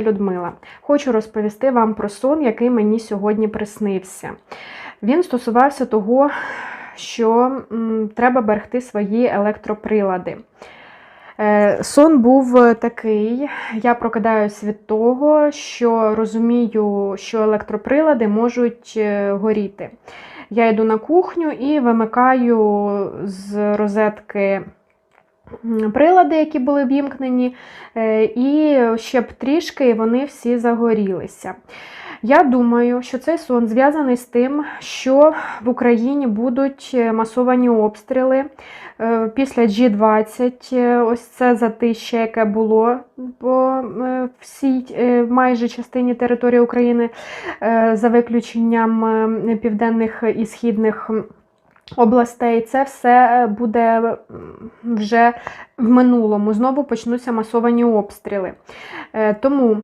Людмила. Хочу розповісти вам про сон, який мені сьогодні приснився. Він стосувався того, що м, треба берегти свої електроприлади. Е, Сон був такий. Я прокидаюсь від того, що розумію, що електроприлади можуть е, горіти. Я йду на кухню і вимикаю з розетки прилади, які були вімкнені, е, і ще б трішки і вони всі загорілися. Я думаю, що цей сон зв'язаний з тим, що в Україні будуть е, масовані обстріли. Е, Після G20, е, ось це затища, яке було по всій майже частині території України, за виключенням південних і східних областей, це все буде вже в минулому. Знову почнуться масовані обстріли. Е, Тому